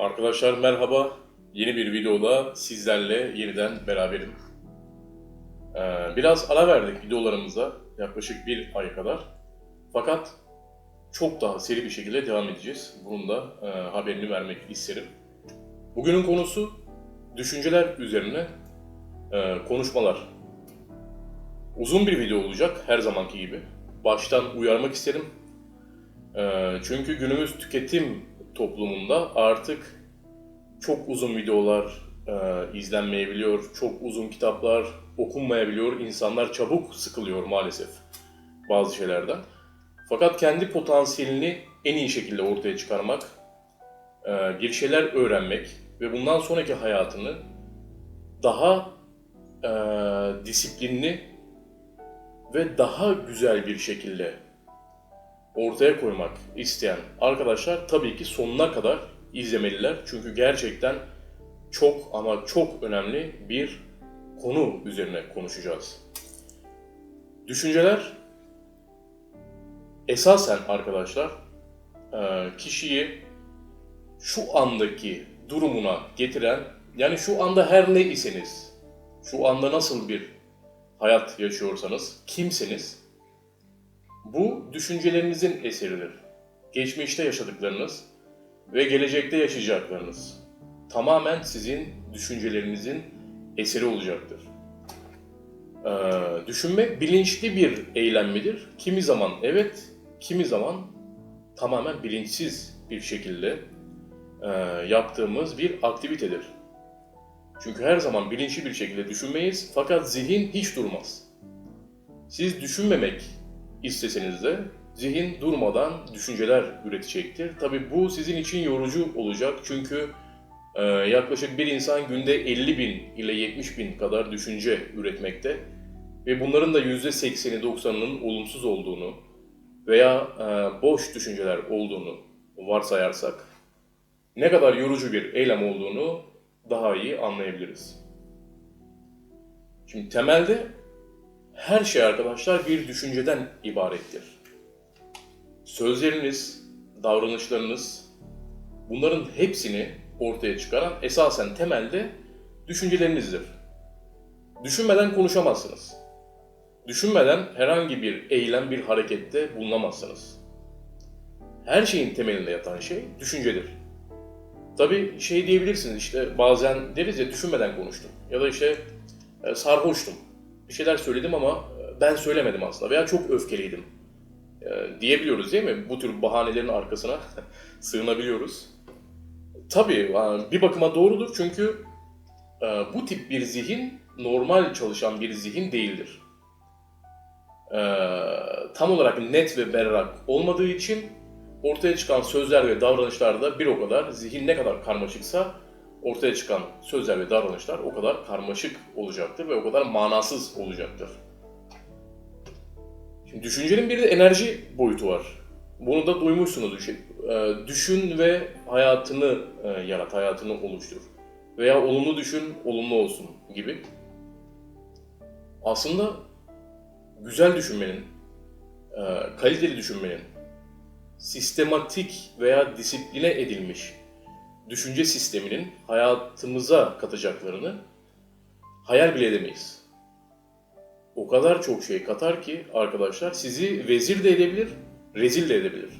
Arkadaşlar merhaba. Yeni bir videoda sizlerle yeniden beraberim. Ee, biraz ara verdik videolarımıza yaklaşık bir ay kadar. Fakat çok daha seri bir şekilde devam edeceğiz. Bunun da e, haberini vermek isterim. Bugünün konusu düşünceler üzerine e, konuşmalar. Uzun bir video olacak her zamanki gibi. Baştan uyarmak isterim. E, çünkü günümüz tüketim toplumunda artık çok uzun videolar e, izlenmeyebiliyor, çok uzun kitaplar okunmayabiliyor, insanlar çabuk sıkılıyor maalesef bazı şeylerden. Fakat kendi potansiyelini en iyi şekilde ortaya çıkarmak, e, bir şeyler öğrenmek ve bundan sonraki hayatını daha e, disiplinli ve daha güzel bir şekilde ortaya koymak isteyen arkadaşlar tabii ki sonuna kadar izlemeliler. Çünkü gerçekten çok ama çok önemli bir konu üzerine konuşacağız. Düşünceler esasen arkadaşlar e, kişiyi şu andaki durumuna getiren yani şu anda her ne iseniz, şu anda nasıl bir hayat yaşıyorsanız, kimseniz bu düşüncelerinizin eseridir. Geçmişte yaşadıklarınız ve gelecekte yaşayacaklarınız tamamen sizin düşüncelerinizin eseri olacaktır. Ee, düşünmek bilinçli bir eylem midir? Kimi zaman evet, kimi zaman tamamen bilinçsiz bir şekilde e, yaptığımız bir aktivitedir. Çünkü her zaman bilinçli bir şekilde düşünmeyiz fakat zihin hiç durmaz. Siz düşünmemek isteseniz de zihin durmadan düşünceler üretecektir. Tabi bu sizin için yorucu olacak çünkü e, yaklaşık bir insan günde 50 bin ile 70 bin kadar düşünce üretmekte ve bunların da %80'i 90'ının olumsuz olduğunu veya e, boş düşünceler olduğunu varsayarsak ne kadar yorucu bir eylem olduğunu daha iyi anlayabiliriz. Şimdi temelde her şey arkadaşlar bir düşünceden ibarettir. Sözleriniz, davranışlarınız bunların hepsini ortaya çıkaran esasen temelde düşüncelerinizdir. Düşünmeden konuşamazsınız. Düşünmeden herhangi bir eylem, bir harekette bulunamazsınız. Her şeyin temelinde yatan şey düşüncedir. Tabi şey diyebilirsiniz işte bazen deriz ya düşünmeden konuştum ya da işte e, sarhoştum. Bir şeyler söyledim ama e, ben söylemedim aslında veya çok öfkeliydim e, diyebiliyoruz değil mi? Bu tür bahanelerin arkasına sığınabiliyoruz. Tabii bir bakıma doğrudur çünkü bu tip bir zihin normal çalışan bir zihin değildir. Tam olarak net ve berrak olmadığı için ortaya çıkan sözler ve davranışlarda bir o kadar zihin ne kadar karmaşıksa ortaya çıkan sözler ve davranışlar o kadar karmaşık olacaktır ve o kadar manasız olacaktır. Şimdi düşüncenin bir de enerji boyutu var. Bunu da duymuşsunuz. Düşün, e, düşün ve hayatını e, yarat, hayatını oluştur. Veya olumlu düşün, olumlu olsun gibi. Aslında güzel düşünmenin, e, kaliteli düşünmenin, sistematik veya disipline edilmiş düşünce sisteminin hayatımıza katacaklarını hayal bile edemeyiz. O kadar çok şey katar ki arkadaşlar sizi vezir de edebilir, rezil de edebilir.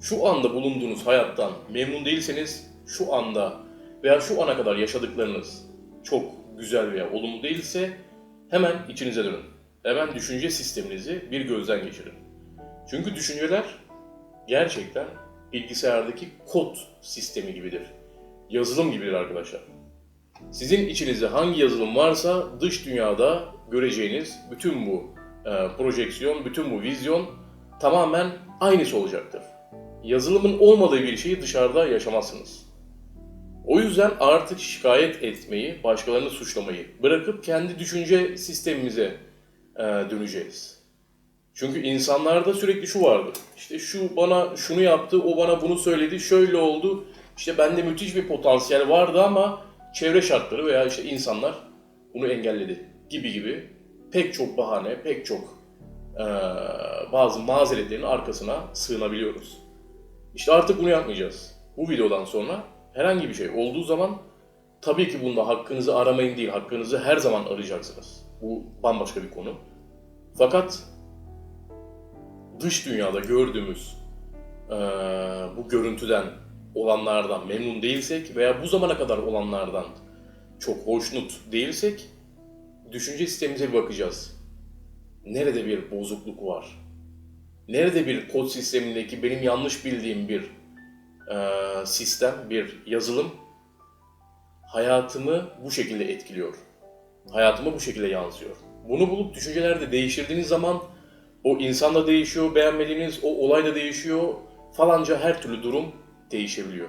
Şu anda bulunduğunuz hayattan memnun değilseniz şu anda veya şu ana kadar yaşadıklarınız çok güzel veya olumlu değilse hemen içinize dönün. Hemen düşünce sisteminizi bir gözden geçirin. Çünkü düşünceler gerçekten bilgisayardaki kod sistemi gibidir. Yazılım gibidir arkadaşlar. Sizin içinizde hangi yazılım varsa dış dünyada göreceğiniz bütün bu e, projeksiyon, bütün bu vizyon tamamen aynısı olacaktır. Yazılımın olmadığı bir şeyi dışarıda yaşamazsınız. O yüzden artık şikayet etmeyi, başkalarını suçlamayı bırakıp kendi düşünce sistemimize e, döneceğiz. Çünkü insanlarda sürekli şu vardır. İşte şu bana şunu yaptı, o bana bunu söyledi, şöyle oldu. İşte bende müthiş bir potansiyel vardı ama çevre şartları veya işte insanlar bunu engelledi gibi gibi pek çok bahane, pek çok e, bazı mazeretlerin arkasına sığınabiliyoruz. İşte artık bunu yapmayacağız. Bu videodan sonra herhangi bir şey olduğu zaman tabii ki bunda hakkınızı aramayın değil, hakkınızı her zaman arayacaksınız. Bu bambaşka bir konu. Fakat dış dünyada gördüğümüz eee, bu görüntüden olanlardan memnun değilsek veya bu zamana kadar olanlardan çok hoşnut değilsek düşünce sistemimize bir bakacağız. Nerede bir bozukluk var? Nerede bir kod sistemindeki benim yanlış bildiğim bir eee, sistem, bir yazılım hayatımı bu şekilde etkiliyor. Hayatıma bu şekilde yansıyor. Bunu bulup düşüncelerde değiştirdiğiniz zaman o insan da değişiyor, beğenmediğiniz o olay da değişiyor, falanca her türlü durum değişebiliyor.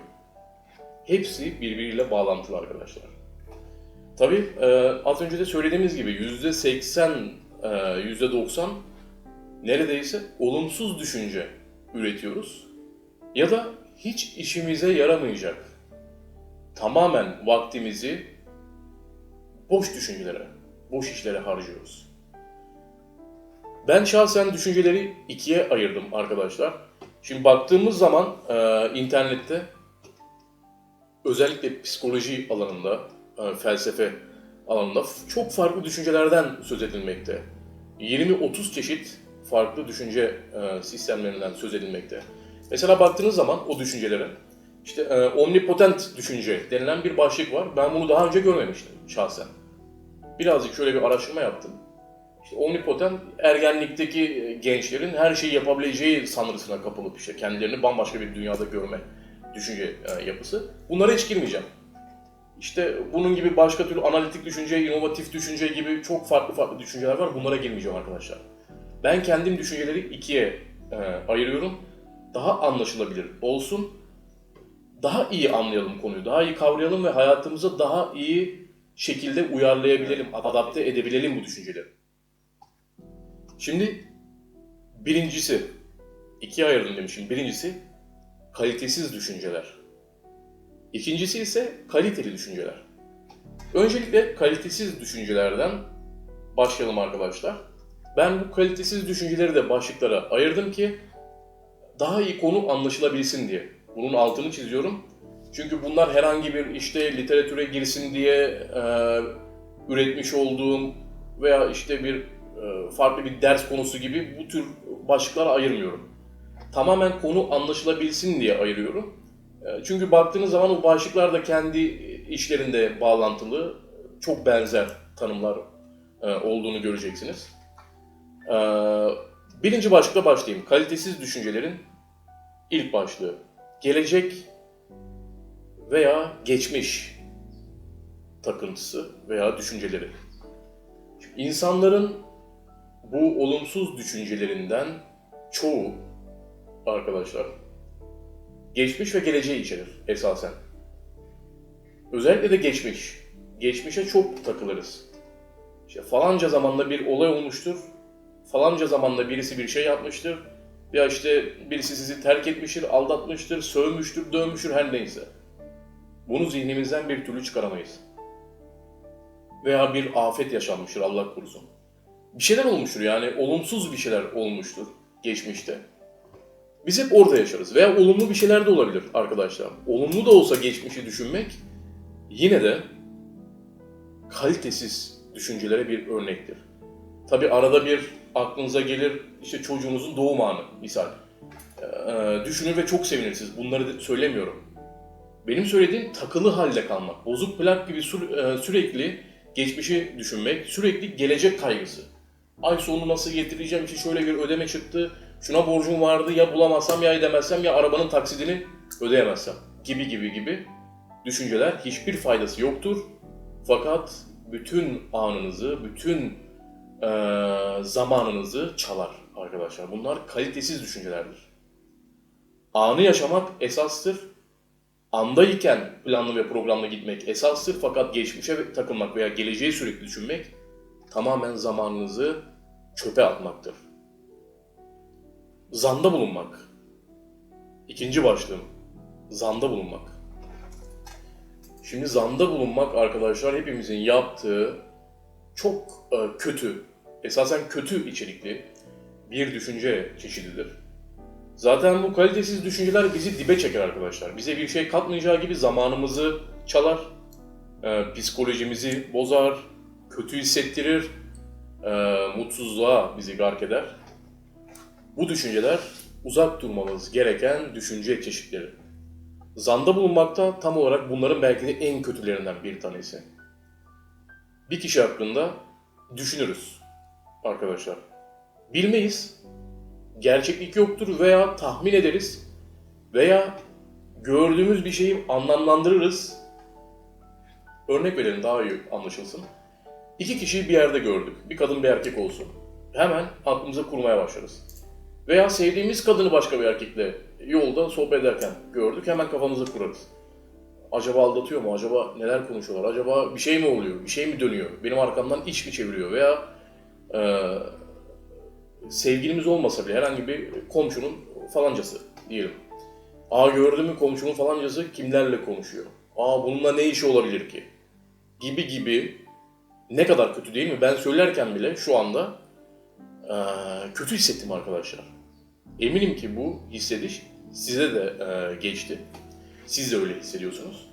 Hepsi birbiriyle bağlantılı arkadaşlar. Tabii e, az önce de söylediğimiz gibi yüzde seksen, e, yüzde doksan neredeyse olumsuz düşünce üretiyoruz. Ya da hiç işimize yaramayacak, tamamen vaktimizi boş düşüncelere, boş işlere harcıyoruz. Ben şahsen düşünceleri ikiye ayırdım arkadaşlar. Şimdi baktığımız zaman e, internette özellikle psikoloji alanında, felsefe alanında çok farklı düşüncelerden söz edilmekte. 20-30 çeşit farklı düşünce e, sistemlerinden söz edilmekte. Mesela baktığınız zaman o düşüncelere, işte e, omnipotent düşünce denilen bir başlık var. Ben bunu daha önce görmemiştim şahsen. Birazcık şöyle bir araştırma yaptım. İşte omnipotent ergenlikteki gençlerin her şeyi yapabileceği sanrısına kapılıp işte kendilerini bambaşka bir dünyada görme düşünce e, yapısı. Bunlara hiç girmeyeceğim. İşte bunun gibi başka türlü analitik düşünce, inovatif düşünce gibi çok farklı farklı düşünceler var. Bunlara girmeyeceğim arkadaşlar. Ben kendim düşünceleri ikiye e, ayırıyorum. Daha anlaşılabilir olsun. Daha iyi anlayalım konuyu, daha iyi kavrayalım ve hayatımıza daha iyi şekilde uyarlayabilelim, adapte edebilelim bu düşünceleri. Şimdi birincisi, ikiye ayırdım demişim. Birincisi kalitesiz düşünceler. İkincisi ise kaliteli düşünceler. Öncelikle kalitesiz düşüncelerden başlayalım arkadaşlar. Ben bu kalitesiz düşünceleri de başlıklara ayırdım ki daha iyi konu anlaşılabilsin diye. Bunun altını çiziyorum. Çünkü bunlar herhangi bir işte literatüre girsin diye e, üretmiş olduğum veya işte bir e, farklı bir ders konusu gibi bu tür başlıklara ayırmıyorum. Tamamen konu anlaşılabilsin diye ayırıyorum. E, Çünkü baktığınız zaman o başlıklar da kendi işlerinde bağlantılı, çok benzer tanımlar e, olduğunu göreceksiniz. E, Birinci başlıkla başlayayım. Kalitesiz düşüncelerin ilk başlığı. Gelecek veya geçmiş takıntısı veya düşünceleri. Şimdi İnsanların bu olumsuz düşüncelerinden çoğu arkadaşlar geçmiş ve geleceği içerir esasen. Özellikle de geçmiş. Geçmişe çok takılırız. İşte falanca zamanda bir olay olmuştur. Falanca zamanda birisi bir şey yapmıştır. Ya işte birisi sizi terk etmiştir, aldatmıştır, sövmüştür, dövmüştür her neyse. Bunu zihnimizden bir türlü çıkaramayız. Veya bir afet yaşanmıştır Allah korusun. Bir şeyler olmuştur yani olumsuz bir şeyler olmuştur geçmişte. Biz hep orada yaşarız veya olumlu bir şeyler de olabilir arkadaşlar. Olumlu da olsa geçmişi düşünmek yine de kalitesiz düşüncelere bir örnektir. Tabi arada bir aklınıza gelir işte çocuğunuzun doğum anı misal. Ee, düşünür ve çok sevinirsiniz. Bunları söylemiyorum. Benim söylediğim takılı halde kalmak. Bozuk plak gibi e, sürekli geçmişi düşünmek, sürekli gelecek kaygısı. Ay sonu nasıl getireceğim, işte şöyle bir ödeme çıktı, şuna borcum vardı, ya bulamazsam ya edemezsem ya arabanın taksidini ödeyemezsem gibi gibi gibi düşünceler hiçbir faydası yoktur. Fakat bütün anınızı, bütün eee, zamanınızı çalar arkadaşlar. Bunlar kalitesiz düşüncelerdir. Anı yaşamak esastır. Andayken planlı ve programlı gitmek esastır fakat geçmişe takılmak veya geleceği sürekli düşünmek tamamen zamanınızı çöpe atmaktır. Zanda bulunmak. İkinci başlığım. Zanda bulunmak. Şimdi zanda bulunmak arkadaşlar hepimizin yaptığı çok e, kötü, esasen kötü içerikli bir düşünce çeşididir. Zaten bu kalitesiz düşünceler bizi dibe çeker arkadaşlar. Bize bir şey katmayacağı gibi zamanımızı çalar, e, psikolojimizi bozar, kötü hissettirir, e, mutsuzluğa bizi gark eder. Bu düşünceler uzak durmamız gereken düşünce çeşitleri. Zanda bulunmakta tam olarak bunların belki de en kötülerinden bir tanesi. Bir kişi hakkında düşünürüz arkadaşlar. Bilmeyiz, gerçeklik yoktur veya tahmin ederiz veya gördüğümüz bir şeyi anlamlandırırız. Örnek verelim daha iyi anlaşılsın. İki kişiyi bir yerde gördük. Bir kadın bir erkek olsun. Hemen aklımıza kurmaya başlarız. Veya sevdiğimiz kadını başka bir erkekle yolda sohbet ederken gördük. Hemen kafamıza kurarız. Acaba aldatıyor mu? Acaba neler konuşuyorlar? Acaba bir şey mi oluyor? Bir şey mi dönüyor? Benim arkamdan iş mi çeviriyor? Veya e, sevgilimiz olmasa bile herhangi bir komşunun falancası diyelim. Aa gördün mü komşunun falancası kimlerle konuşuyor? Aa bununla ne işi olabilir ki? Gibi gibi ne kadar kötü değil mi? Ben söylerken bile şu anda eee, kötü hissettim arkadaşlar. Eminim ki bu hissediş size de eee, geçti. Siz de öyle hissediyorsunuz.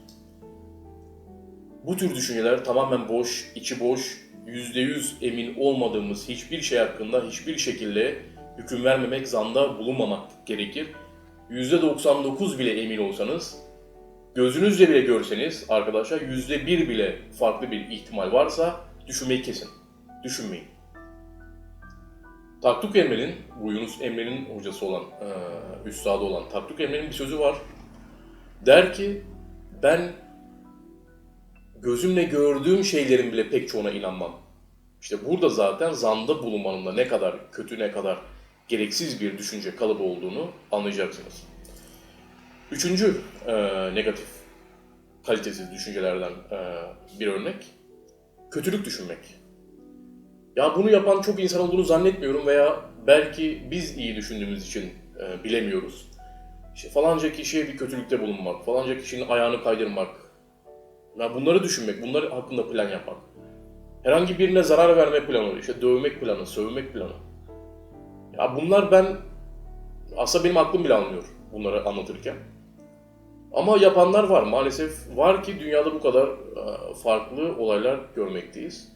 Bu tür düşünceler tamamen boş, içi boş, yüzde yüz emin olmadığımız hiçbir şey hakkında hiçbir şekilde hüküm vermemek, zanda bulunmamak gerekir. Yüzde 99 bile emin olsanız, gözünüzle bile görseniz arkadaşlar yüzde bir bile farklı bir ihtimal varsa düşünmeyi kesin. Düşünmeyin. Taktuk Emre'nin, bu Yunus Emre'nin hocası olan, e, üstadı olan Taktuk Emre'nin bir sözü var. Der ki, ben gözümle gördüğüm şeylerin bile pek çoğuna inanmam. İşte burada zaten zanda bulunmanın da ne kadar kötü ne kadar gereksiz bir düşünce kalıbı olduğunu anlayacaksınız. Üçüncü e, negatif kalitesiz düşüncelerden e, bir örnek, kötülük düşünmek. Ya bunu yapan çok insan olduğunu zannetmiyorum veya belki biz iyi düşündüğümüz için e, bilemiyoruz. İşte falanca kişiye bir kötülükte bulunmak, falanca kişinin ayağını kaydırmak, ya bunları düşünmek, bunlar hakkında plan yapmak. Herhangi birine zarar verme planı, işte dövmek planı, sövmek planı. Ya bunlar ben, aslında benim aklım bile almıyor bunları anlatırken. Ama yapanlar var. Maalesef var ki dünyada bu kadar e, farklı olaylar görmekteyiz.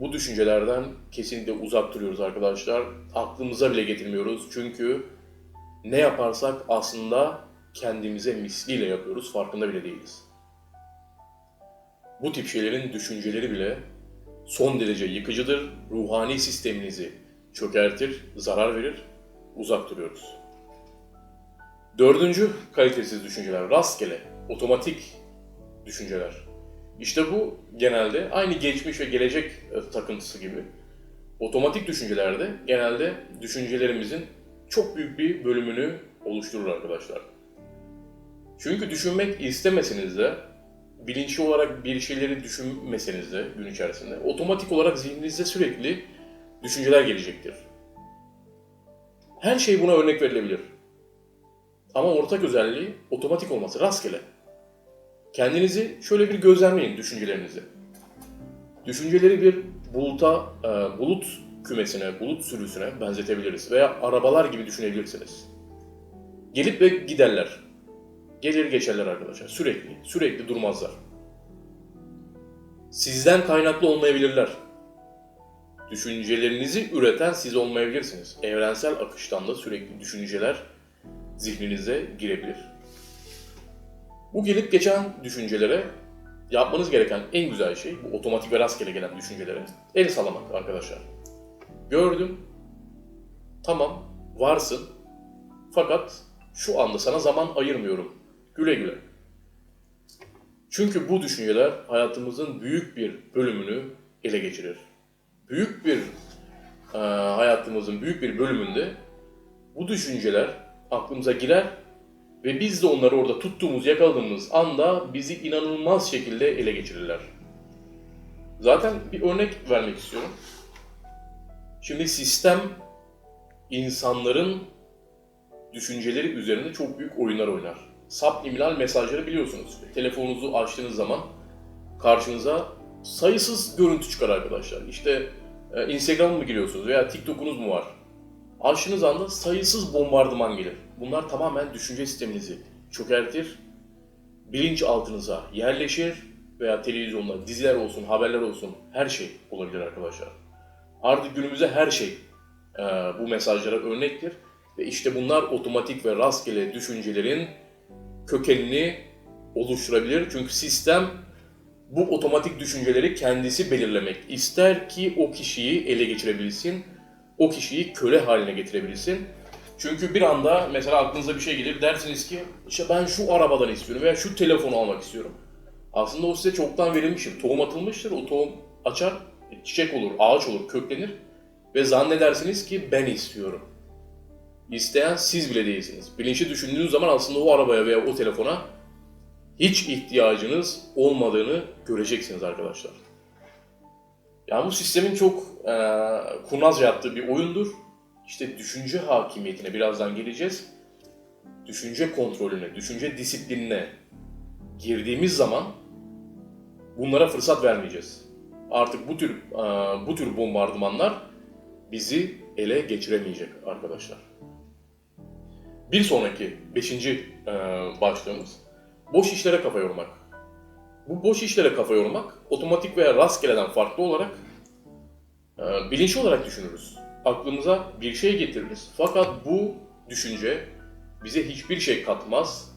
Bu düşüncelerden kesinlikle uzak duruyoruz arkadaşlar. Aklımıza bile getirmiyoruz. Çünkü ne yaparsak aslında kendimize misliyle yapıyoruz. Farkında bile değiliz. Bu tip şeylerin düşünceleri bile son derece yıkıcıdır. Ruhani sisteminizi çökertir, zarar verir, uzak duruyoruz. Dördüncü kalitesiz düşünceler, rastgele, otomatik düşünceler. İşte bu genelde aynı geçmiş ve gelecek e, takıntısı gibi. Otomatik düşüncelerde genelde düşüncelerimizin çok büyük bir bölümünü oluşturur arkadaşlar. Çünkü düşünmek istemeseniz de, bilinçli olarak bir şeyleri düşünmeseniz de gün içerisinde, otomatik olarak zihninizde sürekli düşünceler gelecektir. Her şey buna örnek verilebilir. Ama ortak özelliği otomatik olması, rastgele. Kendinizi şöyle bir gözlemleyin düşüncelerinizi. Düşünceleri bir buluta, e, bulut kümesine, bulut sürüsüne benzetebiliriz veya arabalar gibi düşünebilirsiniz. Gelip ve giderler. Gelir geçerler arkadaşlar. Sürekli, sürekli durmazlar. Sizden kaynaklı olmayabilirler. Düşüncelerinizi üreten siz olmayabilirsiniz. Evrensel akıştan da sürekli düşünceler zihninize girebilir. Bu gelip geçen düşüncelere yapmanız gereken en güzel şey, bu otomatik ve rastgele gelen düşüncelere el sallamak arkadaşlar. Gördüm, tamam, varsın, fakat şu anda sana zaman ayırmıyorum. Güle güle. Çünkü bu düşünceler hayatımızın büyük bir bölümünü ele geçirir. Büyük bir e, hayatımızın büyük bir bölümünde bu düşünceler aklımıza girer ve biz de onları orada tuttuğumuz, yakaladığımız anda bizi inanılmaz şekilde ele geçirirler. Zaten bir örnek vermek istiyorum. Şimdi sistem insanların düşünceleri üzerinde çok büyük oyunlar oynar. Subliminal mesajları biliyorsunuz. Telefonunuzu açtığınız zaman karşınıza sayısız görüntü çıkar arkadaşlar. İşte e, Instagram mı giriyorsunuz veya TikTok'unuz mu var? Açtığınız anda sayısız bombardıman gelir. Bunlar tamamen düşünce sisteminizi çökertir, bilinçaltınıza yerleşir veya televizyonda diziler olsun, haberler olsun her şey olabilir arkadaşlar. Artık günümüzde her şey e, bu mesajlara örnektir. Ve işte bunlar otomatik ve rastgele düşüncelerin kökenini oluşturabilir. Çünkü sistem bu otomatik düşünceleri kendisi belirlemek ister ki o kişiyi ele geçirebilsin, o kişiyi köle haline getirebilsin. Çünkü bir anda mesela aklınıza bir şey gelir dersiniz ki işte ben şu arabadan istiyorum veya şu telefonu almak istiyorum. Aslında o size çoktan verilmiştir. Tohum atılmıştır. O tohum açar, çiçek olur, ağaç olur, köklenir ve zannedersiniz ki ben istiyorum. İsteyen siz bile değilsiniz. Bilinçli düşündüğünüz zaman aslında o arabaya veya o telefona hiç ihtiyacınız olmadığını göreceksiniz arkadaşlar. Yani bu sistemin çok e, kurnazca yaptığı bir oyundur. İşte düşünce hakimiyetine birazdan geleceğiz. Düşünce kontrolüne, düşünce disiplinine girdiğimiz zaman bunlara fırsat vermeyeceğiz. Artık bu tür e, bu tür bombardımanlar bizi ele geçiremeyecek arkadaşlar. Bir sonraki beşinci e, başlığımız boş işlere kafa yormak. Bu boş işlere kafa yormak otomatik veya rastgeleden farklı olarak e, bilinçli olarak düşünürüz. Aklımıza bir şey getiririz. Fakat bu düşünce bize hiçbir şey katmaz.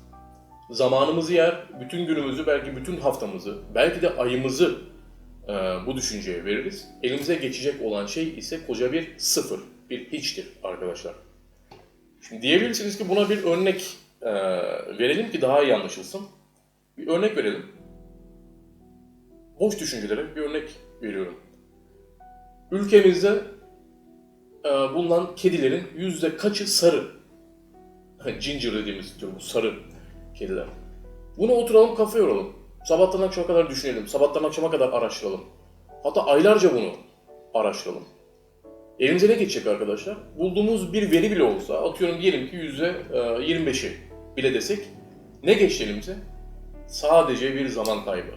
Zamanımızı yer, bütün günümüzü, belki bütün haftamızı, belki de ayımızı e, bu düşünceye veririz. Elimize geçecek olan şey ise koca bir sıfır, bir hiçtir arkadaşlar. Şimdi diyebilirsiniz ki buna bir örnek e, verelim ki daha iyi anlaşılsın. Bir örnek verelim. Boş düşüncelere bir örnek veriyorum. Ülkemizde e, bulunan kedilerin yüzde kaçı sarı? Ginger dediğimiz diyor bu sarı kediler. Bunu oturalım kafa yoralım. Sabahtan akşama kadar düşünelim. Sabahtan akşama kadar araştıralım. Hatta aylarca bunu araştıralım. Elimize ne geçecek arkadaşlar? Bulduğumuz bir veri bile olsa, atıyorum diyelim ki yüzde 25'i bile desek, ne geçti elimize? Sadece bir zaman kaybı.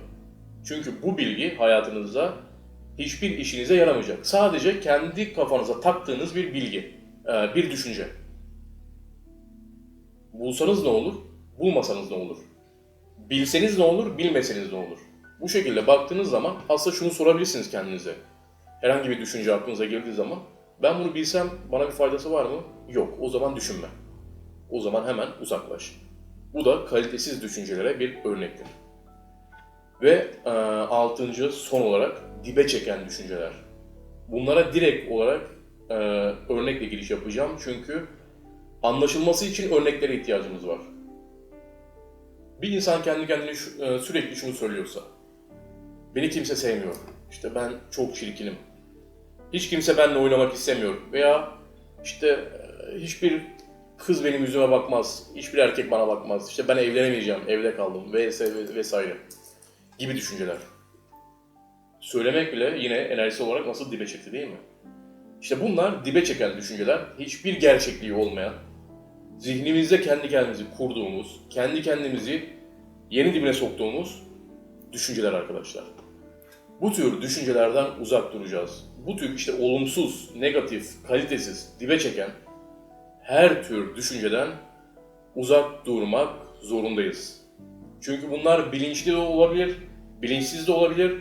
Çünkü bu bilgi hayatınızda hiçbir işinize yaramayacak. Sadece kendi kafanıza taktığınız bir bilgi, e, bir düşünce. Bulsanız ne olur, bulmasanız ne olur? Bilseniz ne olur, bilmeseniz ne olur? Bu şekilde baktığınız zaman aslında şunu sorabilirsiniz kendinize. Herhangi bir düşünce aklınıza geldiği zaman ben bunu bilsem bana bir faydası var mı? Yok. O zaman düşünme. O zaman hemen uzaklaş. Bu da kalitesiz düşüncelere bir örnektir. Ve e, altıncı son olarak dibe çeken düşünceler. Bunlara direkt olarak e, örnekle giriş yapacağım. Çünkü anlaşılması için örneklere ihtiyacımız var. Bir insan kendi kendine şu- e, sürekli şunu söylüyorsa, beni kimse sevmiyor, işte ben çok çirkinim, hiç kimse benimle oynamak istemiyor. Veya işte e, hiçbir kız benim yüzüme bakmaz, hiçbir erkek bana bakmaz, işte ben evlenemeyeceğim, evde kaldım. Vs vesaire gibi düşünceler. Söylemek bile yine enerjisi olarak nasıl dibe çekti değil mi? İşte bunlar dibe çeken düşünceler, hiçbir gerçekliği olmayan, zihnimizde kendi kendimizi kurduğumuz, kendi kendimizi yeni dibine soktuğumuz düşünceler arkadaşlar. Bu tür düşüncelerden uzak duracağız. Bu tür işte olumsuz, negatif, kalitesiz, dibe çeken her tür düşünceden uzak durmak zorundayız. Çünkü bunlar bilinçli de olabilir, bilinçsiz de olabilir,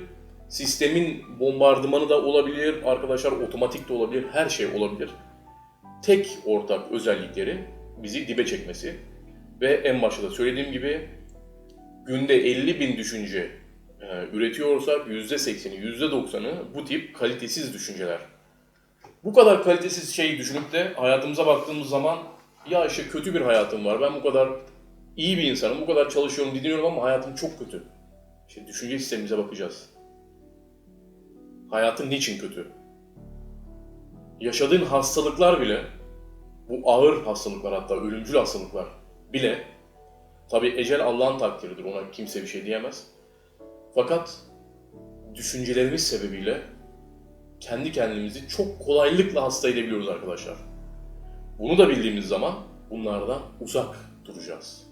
sistemin bombardımanı da olabilir, arkadaşlar otomatik de olabilir, her şey olabilir. Tek ortak özellikleri bizi dibe çekmesi ve en başta da söylediğim gibi günde 50 bin düşünce e, üretiyorsak %80'i, %90'ı bu tip kalitesiz düşünceler. Bu kadar kalitesiz şeyi düşünüp de hayatımıza baktığımız zaman ya işte kötü bir hayatım var, ben bu kadar iyi bir insanım, bu kadar çalışıyorum, dinliyorum ama hayatım çok kötü. İşte düşünce sistemimize bakacağız. Hayatın niçin kötü? Yaşadığın hastalıklar bile, bu ağır hastalıklar hatta ölümcül hastalıklar bile, tabi ecel Allah'ın takdiridir, ona kimse bir şey diyemez. Fakat düşüncelerimiz sebebiyle kendi kendimizi çok kolaylıkla hasta edebiliyoruz arkadaşlar. Bunu da bildiğimiz zaman bunlardan uzak duracağız.